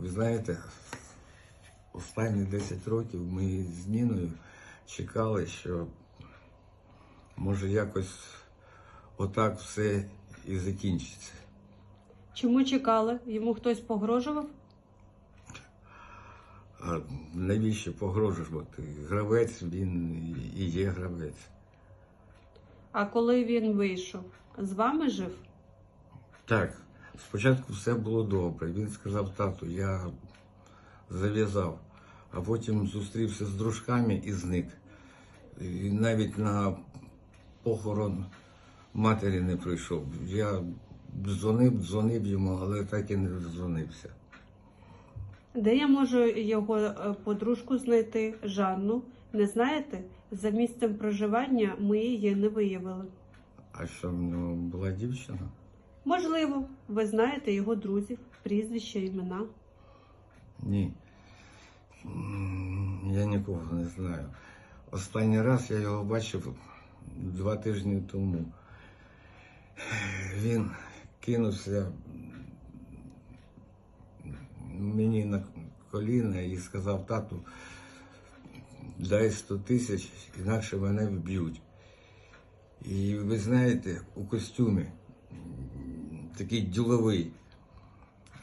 Ви знаєте, останні 10 років ми з Ніною чекали, що може якось отак все і закінчиться. Чому чекали? Йому хтось погрожував? А навіщо погрожувати? Гравець, він і є гравець. А коли він вийшов, з вами жив? Так, спочатку все було добре. Він сказав, тату, я зав'язав, а потім зустрівся з дружками і зник. І навіть на похорон матері не прийшов. Я дзвонив, дзвонив йому, але так і не дзвонився. Де я можу його е, подружку знайти, Жанну? Не знаєте? За місцем проживання ми її не виявили. А що в нього була дівчина? Можливо, ви знаєте його друзів, прізвища, імена. Ні. Я нікого не знаю. Останній раз я його бачив два тижні тому. Він кинувся мені на коліна і сказав, тату, дай 100 тисяч, інакше мене вб'ють. І ви знаєте, у костюмі такий діловий.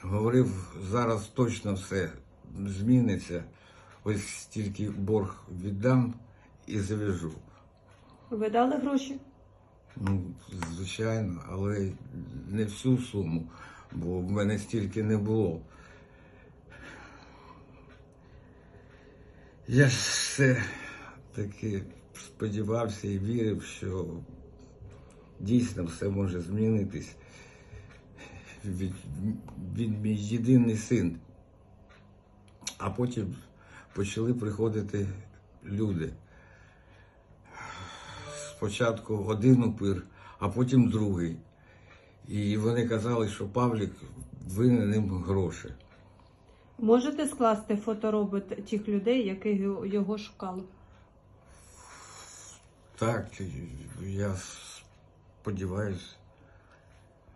Говорив, зараз точно все зміниться. Ось тільки борг віддам і завяжу. Ви дали гроші? Ну, звичайно, але не всю суму, бо в мене стільки не було. Я ж все таки сподівався і вірив, що дійсно все може змінитись. Від, він мій єдиний син. А потім почали приходити люди. Спочатку один упир, а потім другий. І вони казали, що Павлік винен їм гроші. Можете скласти фоторобот тих людей, які його- його шукали? Так, я сподіваюся.